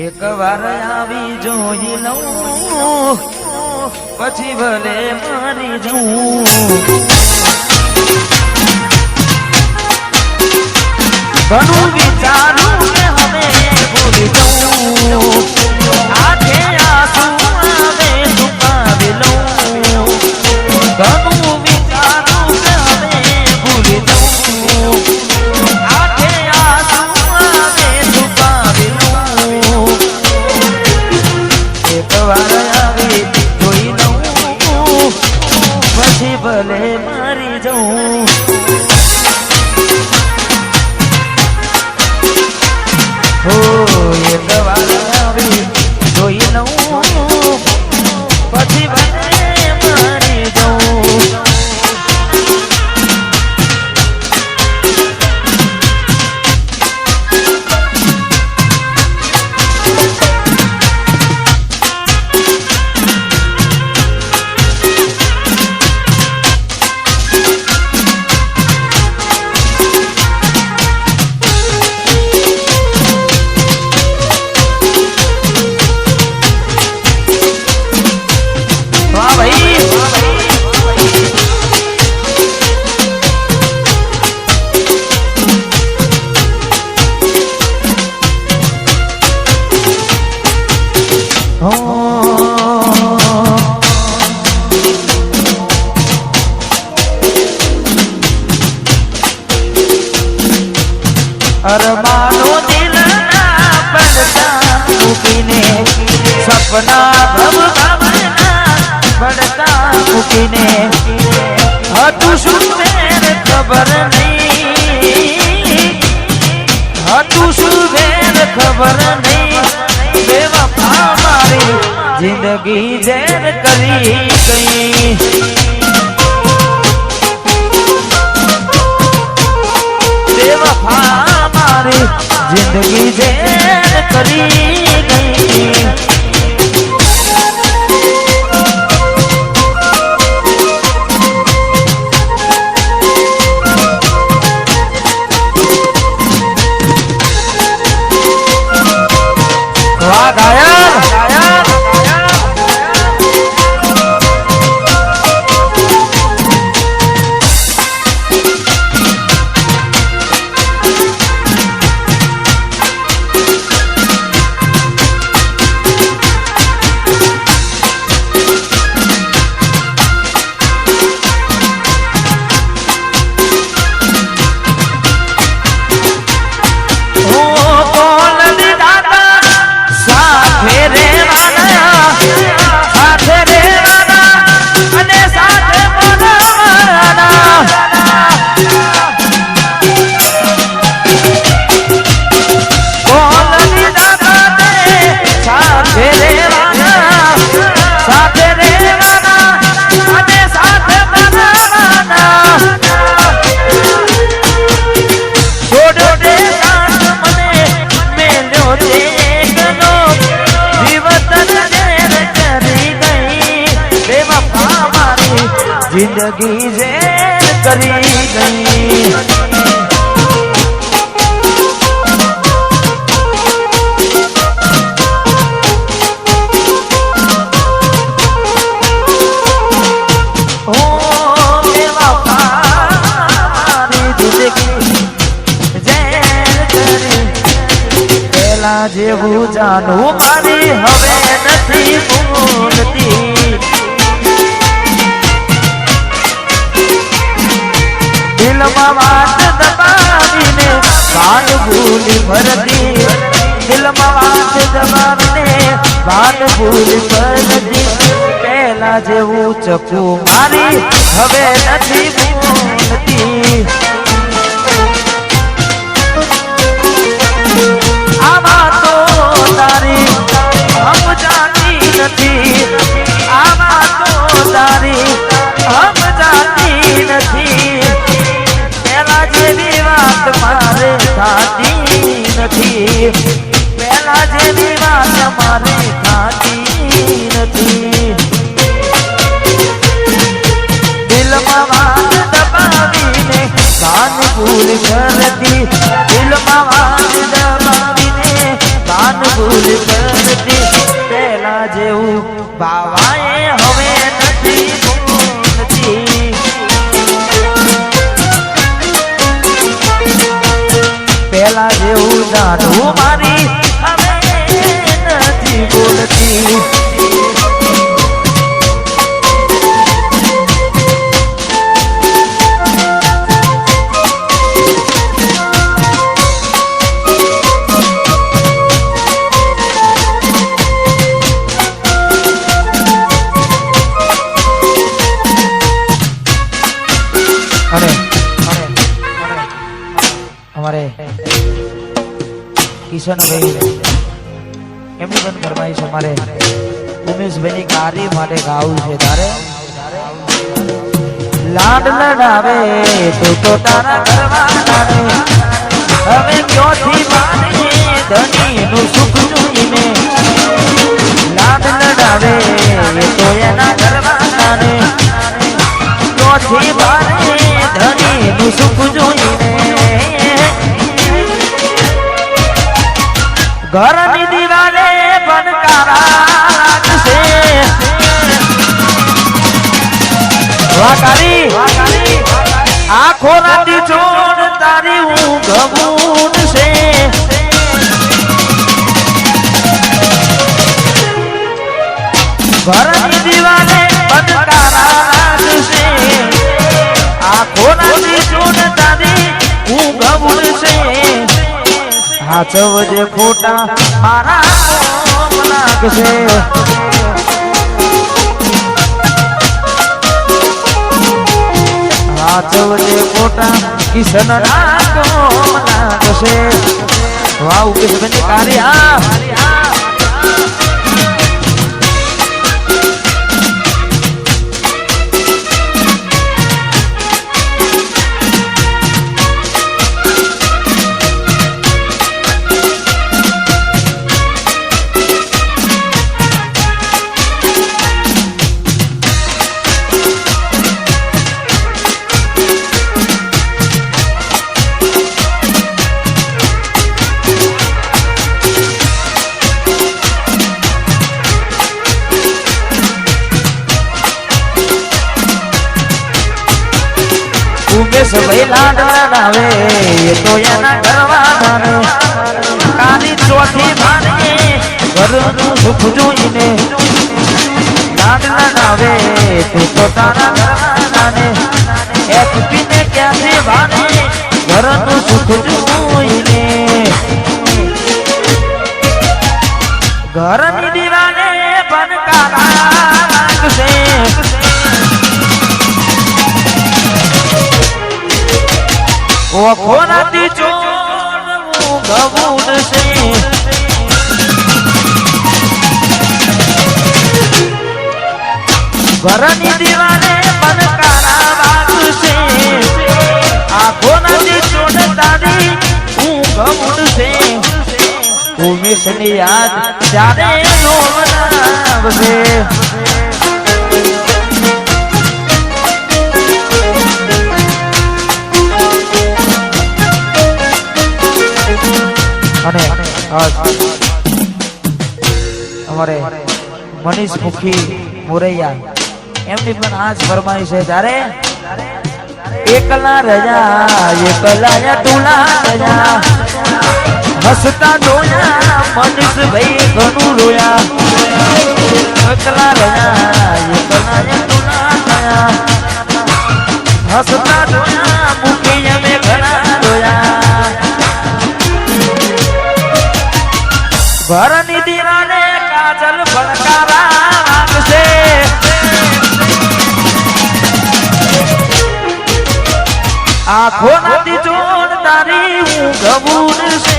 એક વાર આવી જોઈ લઉં. પછી ભલે મારી જોઉં. ઘણું વિચારું હવે ભૂલી જઉં. આજે આસું સપના પડતા મૂકીને હતું શું તેને ખબર નહીં હતું શું તેને ખબર નહીં બેવફા મારી જિંદગી જેર કરી ગઈ બેવફા મારી જિંદગી જે કરી ગઈ. જિંદગી જે કરી ગઈ જેવું જાણવું મારે ભૂલી ભરતી દિલમાં વાત જવાબને વાત ભૂલી ભરતી પહેલા જેવું ચકુ મારી, હવે નથી ભૂલતી જેવું ગાવું છે તારે? લાડ લડાવે તો તો તારા કરવાના હવે ક્યોથી માને ધણી નું સુખ જોઈને લાડ લડાવે તો એના કરવાના ને ક્યોથી માને ધણી નું સુખ જોઈને ઘરની દિવાલે પણ લાગશે આખો રાતી ચોર તારી ઊંઘ છે. ઘરની દિવાલે બનકારા છે. આખો રાતી ચોર તારી ઊંઘ છે. હાચવજે ફોટા મારા લાગશે. હાચવજે ફોટા કિશન ના કોમ લાગશે વાહ ઉકેશબેન કાર્ય ઓખો રાતી ચોર ગબૂડ છે ઘરની ઉમેશની યાદ ત્યારે નો બનાવશે. અને અમારે મનીષ મુખી મોરૈયા. એમની પણ આજ ફરમાઈ છે ત્યારે એકલા રજા એકલા ટુલા રજા હસતા ડોયા, મનીષ ભાઈ ઘણું રોયા. એકલા રજા એકલા ટુલા રજા હસતા જોયા ઘરની દીવાને કાજલ ફળકારા લાગશે આખો નથી જોડ તારી હું ગબૂર છે.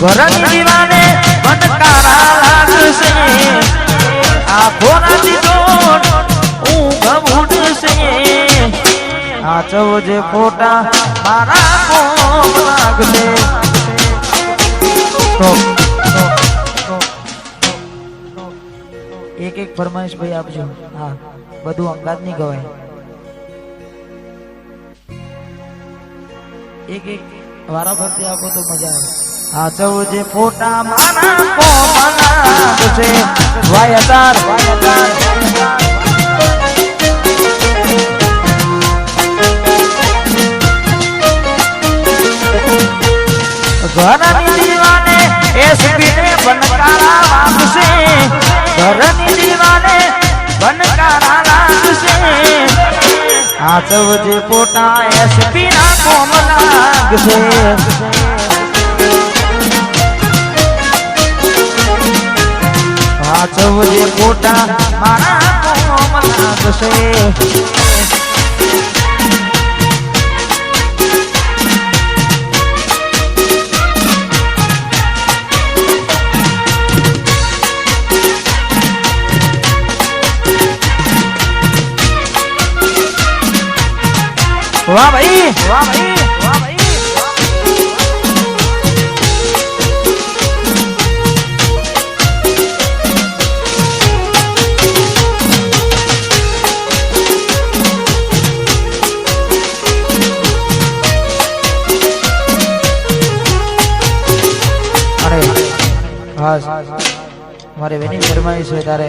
ઘરની દીવાને ફળકારા લાગશે આખો નથી હું ગબૂર છે. સાચવજે ફોટા મારા કોમ લાગલે એક એક ફરમાઈશ ભાઈ આપજો. હા, બધું અમદાવાદ નહીં ગવાય. એક એક વારા ફરતી આપો તો મજા આવે. હાચવજે ફોટા મારા કોમના છે વાયદાર વાયતાર ઘરની દીવાને એસપી ને બનકારા વાગશે ઘરની દીવાને બનકારા લાગશે. હાચવજે પોટા એસપીના કોમ લાગશે. હાચવજે પોટા મારા કોમ લાગશે. વાહ ભાઈ. વાહ ભાઈ વાહ મારે વેની ફરમાવી છે તારે.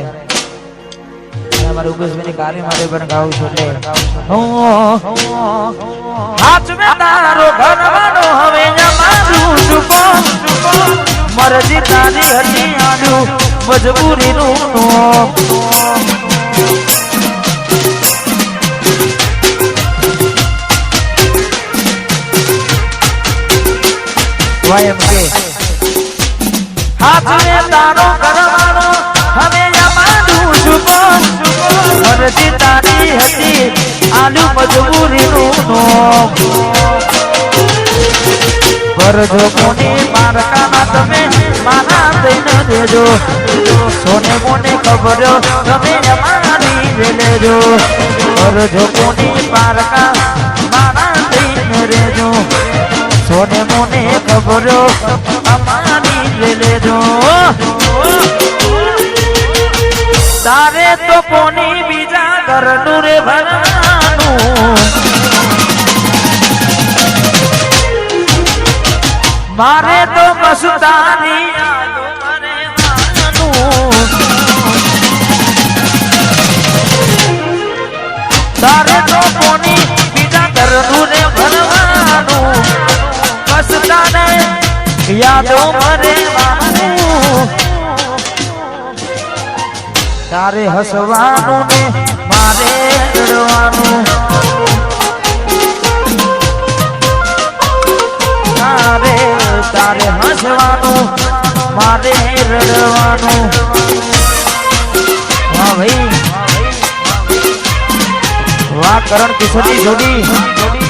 અને અમારે ઉગેશભાઈની મારે પણ ગાવું છું લે હાથ મે તારો ઘરવાનો હવે જમાનું ચૂકો મરજી તારી હતી આડું મજબૂરીનું નોમ કે હાથ મે તારો તારી હતી. આલુ મજબૂરીનું નોમ. કરજો કોની મારકાના તમે મારા દઈને સોને મોને ખબર તમે અમારી લેજો કરજો કોની મારકા મારા દઈને રેજો સોને મોને ખબર અમારી લેજો તારે તો કોની બીજા ઘરનું રે ભરવાનું મારે તો મસુદાની. તારે તો કોની બીજા ઘરનું રે ભરવાનું મસ્તાને યાદો મરે વાનું. તારે હસવાનું ને મારે રડવાનું તારે તારે હસવાનું મારે રડવાનું હા ભાઈ વાહ કરણ કિશોરની જોડી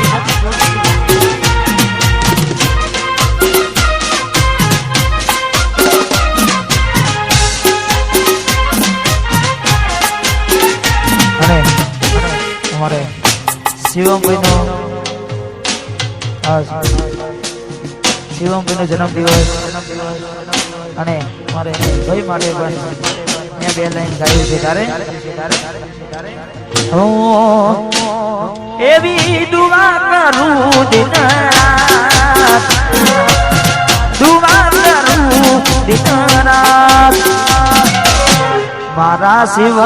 શિવમભાઈનો શિવમભાઈનો જન્મદિવસ અને મારે ભાઈ માટે પણ મેં બે લાઈન ગાયું છે તારે? એવી દુવા કરું દિન દુવા કરું દિન મારા શિવમ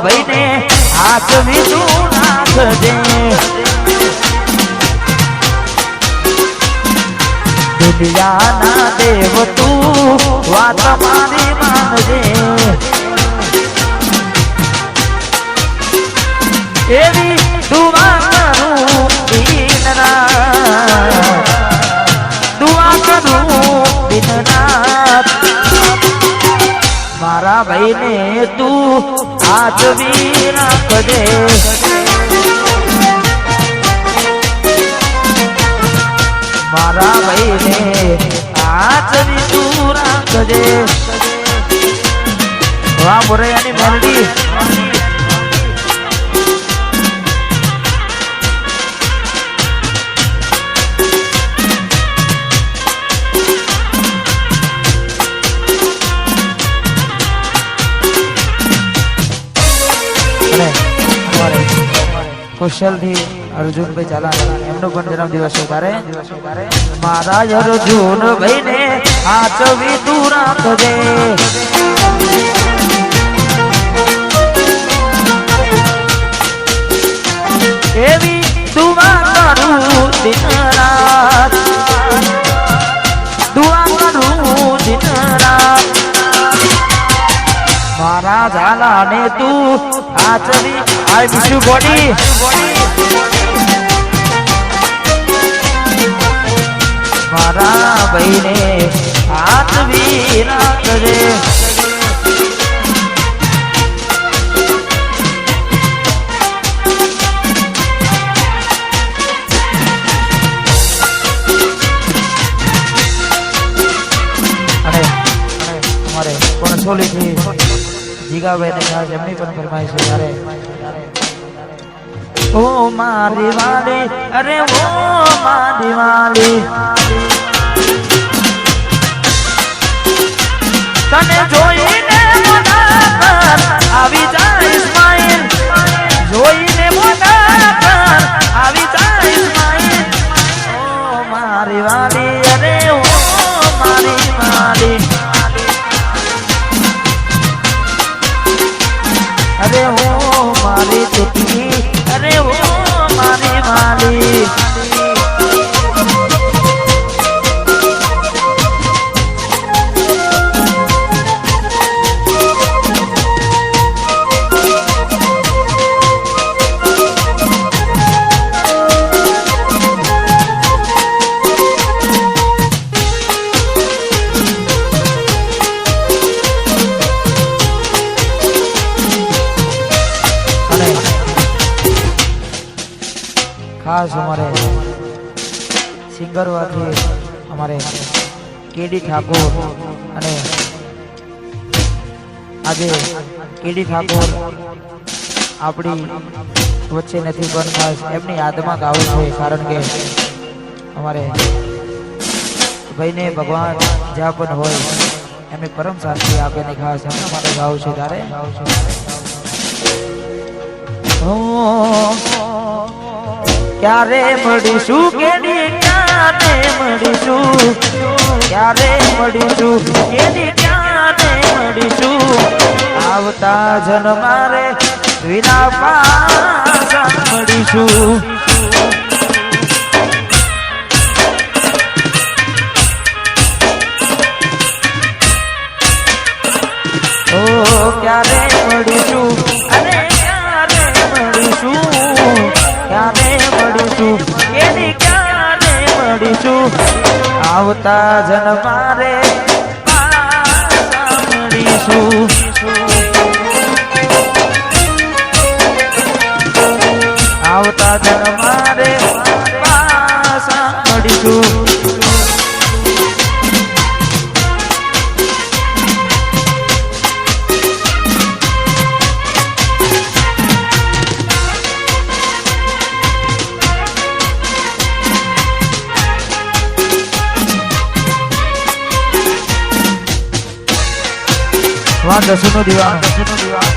ભાઈને હાથ વીતું નાખજે દુનિયાના દેવ તું વાત મારી માનજે એવી દુઆ કરું દિન રાત દુઆ કરું દિન રાત મારા ભાઈને તું હાજવી રાખજે મારા ભાઈને હાજવી તું રાખજે વાહ મોરૈયાની કુશલથી અર્જુનભાઈ ચાલા એમનો પણ જન્મદિવસ છે તારે. મારા અર્જુનભાઈ ને આચવી તું રાખજે એવી દુઆ કરું દિન રાત. દુઆ મારા ઝાલા ને તું આચરી આઈ બીજું બોડી મારા ભાઈને આચવી રાખજે અને અને જીગાભાઈ ને ખાસ એમની પણ ફરમાય છે ત્યારે ઓ મારી વાલી, અરે ઓ મારી વાલી. તને જોઈને મોટા આવી જાય સ્માઈલ જોઈને મોઢા સિંગરવાથી અમારે કેડી ઠાકોર અને આજે કેડી ઠાકોર આપણી વચ્ચે નથી પણ ખાસ એમની યાદમાં ગાવું છે કારણ કે અમારે ભાઈને ભગવાન જ્યાં પણ હોય એમને પરમ શાંતિ આપે ને ખાસ એમને માટે ગાવું છે તારે ઓ, ક્યારે મળીશું કેડી ક્યારે મળીશું ક્યારે મળીશું? કેડી ક્યારે મળીશું. આવતા જન્મારે વિના પાછા આવતા જન્મારે વાંધો સુનો દીવાનો જીવું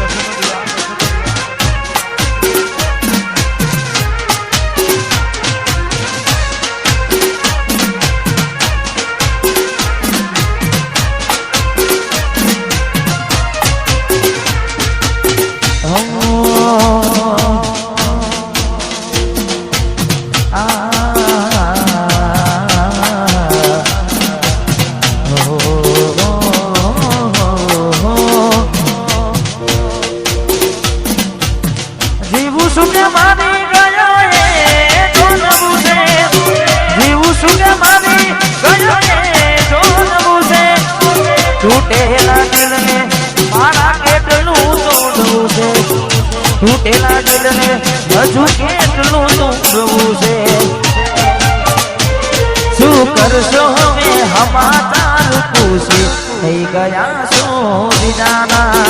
કરશો હવે હમાતાર પૂછી થઈ ગયા છો વિદાના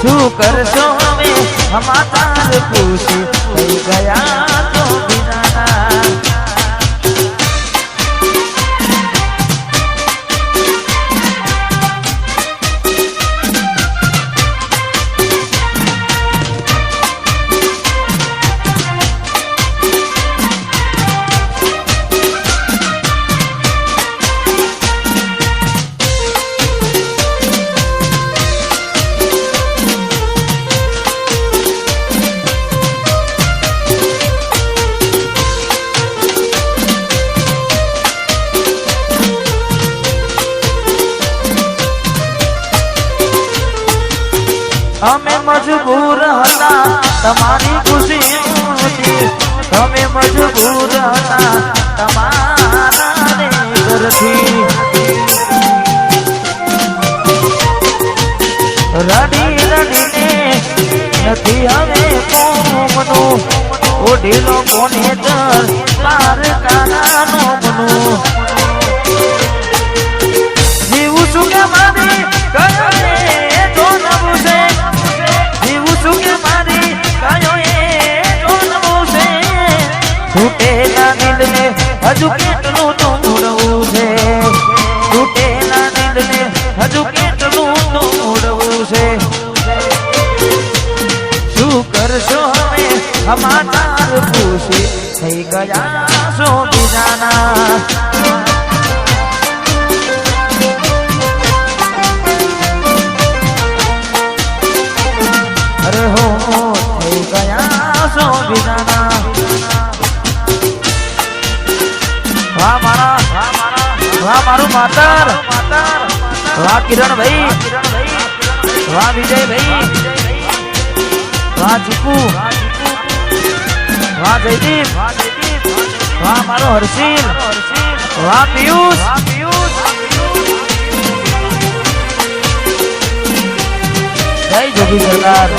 શું કરશો હવે હમાતાર પૂછી થઈ ગયા અમે મજબૂર હતા, તમારી ખુશી અમે મજબૂર હતા, તમારા ઘરથી. રડી રડીને નથી હવે કોમનું. ઓઢેલો કોને દર પાર કાનાનો મનું સમાચાર પૂછી થઈ ગયા છો બીજાના અરે હો થઈ ગયા છો બીજાના વાહ મારા વાહ મારું માતર વાહ કિરણ ભાઈ વાહ વિજય ભાઈ વાહ ચીકુ વાહ જયદીપ વાહ મારો હર્ષિલ વાહ પિયુષ. જય જોગી સરદાર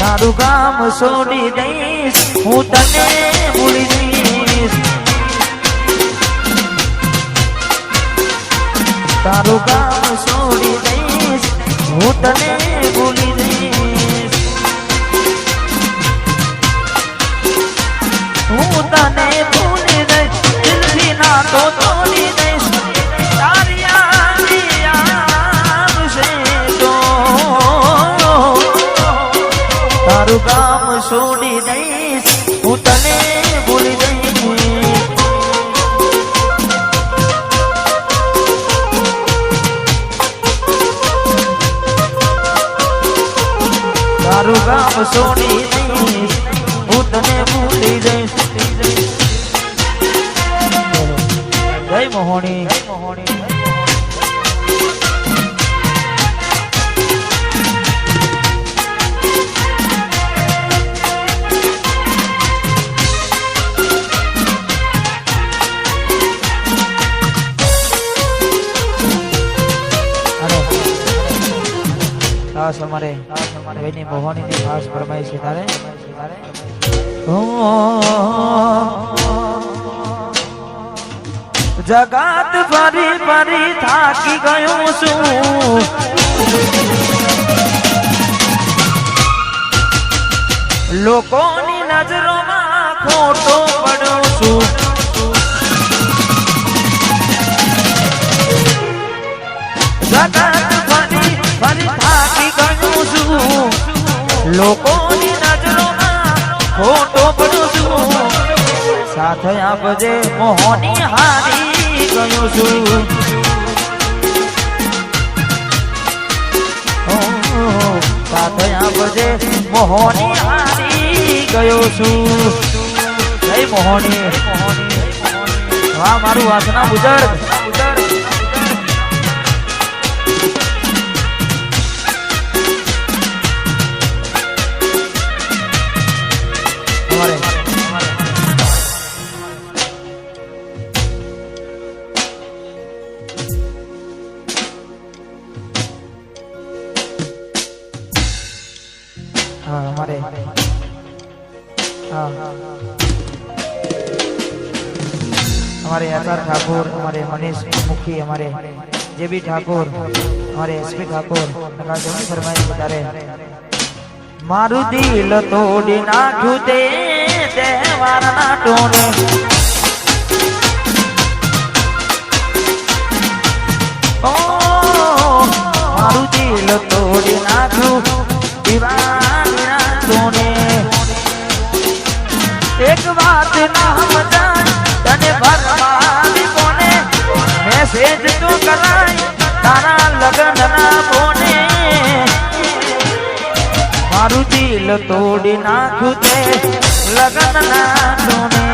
તારી ગામ છોડી દઈશ હું તને ભૂલી જઈશ તારું ગામ છોડી દઈશ હું તને છોડી દઈશ હું તને ભૂલી દઈશ. તારું ગામ છોડી લોકોની નજરોમાં ખોટો પડું છું. સતત ફરી ફરી થાકી ગયું છું. લોકોની નજરોમાં ખોટો પડું છું. સાથે આપજે મોહની હારી ગયું છું. સાથે આપજે મોહની હારી ગયો છું. જય મોહની. વાહ મારું વાસના બુજર્ગ તરફથી અમારે જે બી ઠાકોર, અમારે એસપી ઠાકોર નગાસોની ફરમાઈશ વધારે. મારું દિલ તોડી નાખ્યું તે તહેવારના ટોણે. મારું દિલ તોડી નાખ્યું દિવાળીના ટોણે. એક વાત ના બધા કરાય, તારા લગ્ન ના કોને મારું દિલ તોડી નાખ્યું તે લગ્ન ના કોને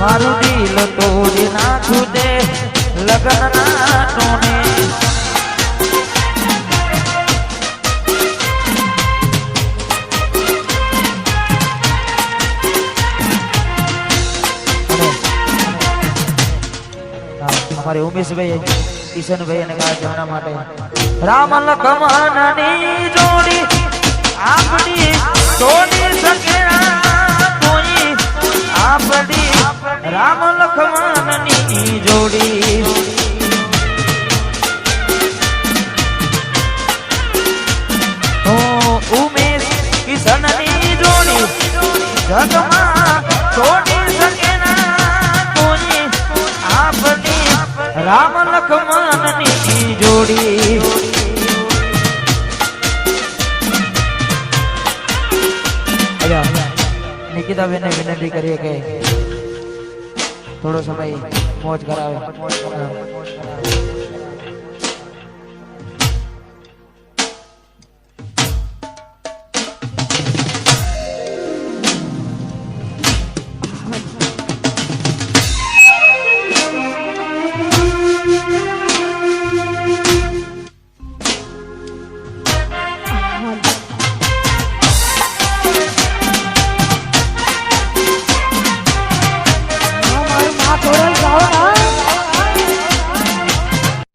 મારું દિલ તોડી નાખ્યું તે લગ્ન ના કોને અમારે ઉમેશભાઈ કિશનભાઈ અને જમણા માટે. રામ લખમાનની જોડી આપણી શકે ના કોઈ આપણી રામ લખમાનની જોડી. ઉમેશ કિશનની જોડી. જગમાં રામ લખમણની જોડી નિકિતાબેન વિનંતી કરીએ કે થોડો સમય મોજ કરાવે.